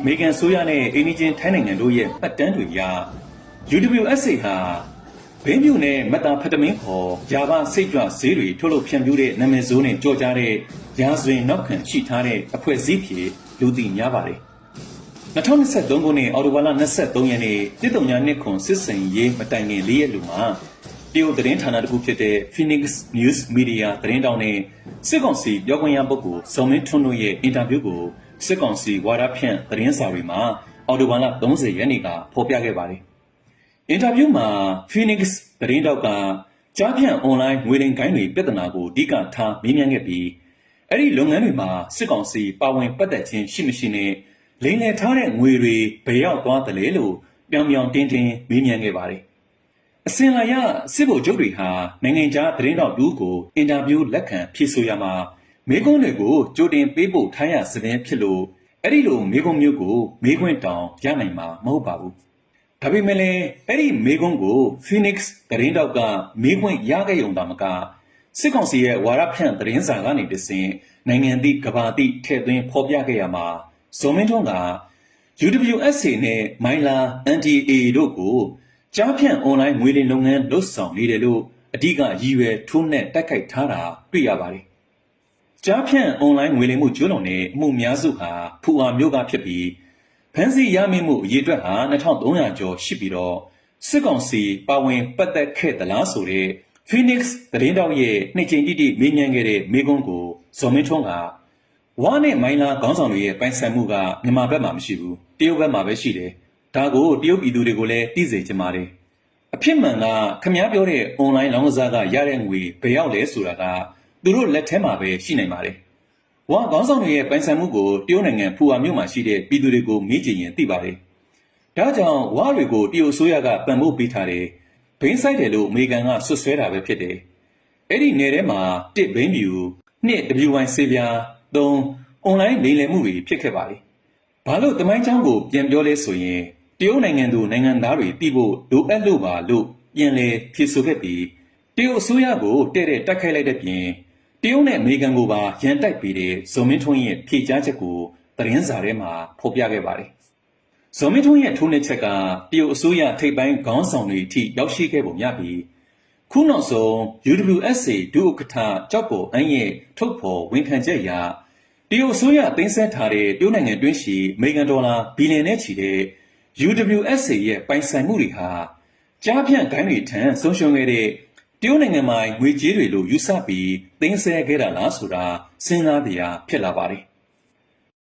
အမေရိကန်ဆိုရနဲ့အိန္ဒိချင်းထိုင်းနိုင်ငံတို့ရဲ့ပတ်တမ်းတွေအရ UWSA ဟာဘင်းမြူနဲ့မက်တာဖက်တမင်းခေါ်ယာဘစိတ်ကြွဈေးတွေထုတ်လုပ်ဖြန့်ဖြူးတဲ့နာမည်ဆိုးနဲ့ကြော်ကြားတဲ့ရာဇဝင်နောက်ခံရှိထားတဲ့အဖွဲ့အစည်းဖြစ်လူသိများပါတယ်2023ခုနှစ်အောက်တိုဘာလ23ရက်နေ့တစ်တုံညာနှစ်ခွန်စစ်စင်ရေးမတိုင်ခင်၄ရက်လူမှာတရုတ်သတင်းဌာနတစ်ခုဖြစ်တဲ့ Phoenix News Media သတင်းတောင်နဲ့စစ်ကောင်စီပြောခွင့်ရပုဂ္ဂိုလ်ဇော်မင်းထွန်းတို့ရဲ့အင်တာဗျူးကို စစ်ကောင်စီဝါဒဖြန့်သတင်းစာတွေမှာအော်တိုဘာလ30ရက်နေ့ကဖော်ပြခဲ့ပါတယ်။အင်တာဗျူးမှာ Phoenix သတင်းတောက်ကကြားဖြန့်အွန်လိုင်းငွေလိမ်ကိုင်းတွေပြဿနာကိုအဓိကထားမေးမြန်းခဲ့ပြီးအဲ့ဒီလုပ်ငန်းတွေမှာစစ်ကောင်စီပါဝင်ပတ်သက်ခြင်းရှိမရှိနဲ့လိမ်လည်ထားတဲ့ငွေတွေဘယ်ရောက်သွားသလဲလို့ပြောင်ပြောင်တင်းတင်းမေးမြန်းခဲ့ပါတယ်။အစင်လာရစစ်ဗိုလ်ချုပ်တွေဟာနိုင်ငံခြားသတင်းတောက်တူကိုအင်တာဗျူးလက်ခံဖြေဆိုရမှာ မေကွန်းတွေကိုကြိုတင်ပေးပို့ထားရစတဲ့ဖြစ်လို့အဲ့ဒီလိုမေကွန်းမျိုးကိုမေခွင့်တောင်ရနိုင်မှာမဟုတ်ပါဘူး။ဒါပေမဲ့လည်းအဲ့ဒီမေကွန်းကို Phoenix သတင်းတောက်ကမေခွင့်ရခဲ့ုံတာမကစစ်ကောင်စီရဲ့ဝါရဖြန့်သတင်းစာကနေတဆင့်နိုင်ငံသည့်ကဘာတိထဲ့သွင်းဖော်ပြခဲ့ရမှာဇော်မင်းထွန်းက UWSA နဲ့မိုင်းလာ NDA တို့ကိုကြားဖြန့်အွန်လိုင်းငွေလိမ်လုပ်ငန်းလှုပ်ဆောင်နေတယ်လို့အဓိကရည်ရွယ်ထိုးနှက်တိုက်ခိုက်ထားတာတွေ့ရပါတယ်။ ကြားဖြန့်အွန်လိုင်းငွေလိမ်မှုကျူးလွန်တဲ့အမှုများစုဟာဖူအာမျိုးကဖြစ်ပြီးဖန်စီရမိမှုအရေးအတွက်ဟာ2300ကျော်ရှိပြီးတော့စစ်ကောင်စီပါဝင်ပတ်သက်ခဲ့သလားဆိုတဲ့ Phoenix သတင်းတောက်ရဲ့နှစ်ချိန်တိတိမေးမြန်းခဲ့တဲ့မေကွန်းကိုဇော်မင်းထွန်းကဝါနဲ့မိုင်းလာခေါင်းဆောင်တွေရဲ့ပိုင်ဆိုင်မှုကမြန်မာဘက်မှာမရှိဘူးတရုတ်ဘက်မှာပဲရှိတယ်ဒါကိုတရုတ်ပြည်သူတွေကိုလည်းသိစေချင်ပါတယ်အဖြစ်မှန်ကခမားပြောတဲ့ online လောင်းကစားကရတဲ့ငွေဘယ်ရောက်လဲဆိုတာက သူတို့လက်ထဲမှာပဲရှိနိုင်ပါတယ်ဝါခေါင်းဆောင်တွေရဲ့ပိုင်ဆိုင်မှုကိုတရုတ်နိုင်ငံဖူအာမြို့မှာရှိတဲ့ပြည်သူတွေကိုမေးကြည့်ရင်သိပါတယ်ဒါကြောင့်ဝါတွေကိုတရုတ်အစိုးရကပံ့ပိုးပေးထားတယ်ဘိန်းဆိုင်တယ်လို့အမေရိကန်ကဆွတ်ဆွဲတာပဲဖြစ်တယ်အဲ့ဒီနယ်ထဲမှာတစ်ဘိန်းမြူနှစ် WY ဆေးပြား3 online လိမ်လည်မှုတွေဖြစ်ခဲ့ပါလေ။ဘာလို့တမိုင်းချောင်းကိုပြန်ပြောလဲဆိုရင်တရုတ်နိုင်ငံသူနိုင်ငံသားတွေသိဖို့လိုအပ်လို့ပါလို့ပြန်လဲဖြေဆိုခဲ့ပြီးတရုတ်အစိုးရကိုတဲ့တဲ့တိုက်ခိုက်လိုက်တဲ့ပြင် တရုတ်နဲ့အမေရိကန်ကိုပါရန်တိုက်ပြီးတဲ့ဇော်မင်းထွန်းရဲ့ဖြေကြားချက်ကိုသတင်းစာထဲမှာဖော်ပြခဲ့ပါတယ်။ဇော်မင်းထွန်းရဲ့ထိုးနှက်ချက်ကတရုတ်အစိုးရထိပ်ပိုင်းခေါင်းဆောင်တွေအထိရောက်ရှိခဲ့ပုံရပြီးခုနောက်ဆုံး UWSA ဒုဥက္ကဋ္ဌကြောက်ပေါ်အန်းရဲ့ထုတ်ဖော်ဝန်ခံချက်အရတရုတ်အစိုးရသိမ်းဆည်းထားတဲ့တရုတ်နိုင်ငံတွင်းရှိအမေရိကန်ဒေါ်လာဘီလီယံနဲ့ချီတဲ့ UWSA ရဲ့ပိုင်ဆိုင်မှုတွေဟာကြားဖြန့်ဂိုင်းတွေထံဆုံးရှုံးခဲ့တဲ့ တရုတ်နိုင်ငံမှာငွေကြေးတွေလိုယူဆပြီးသိမ်းဆည်းခဲ့တာလားဆိုတာစဉ်းစားတရားဖြစ်လာပါတယ်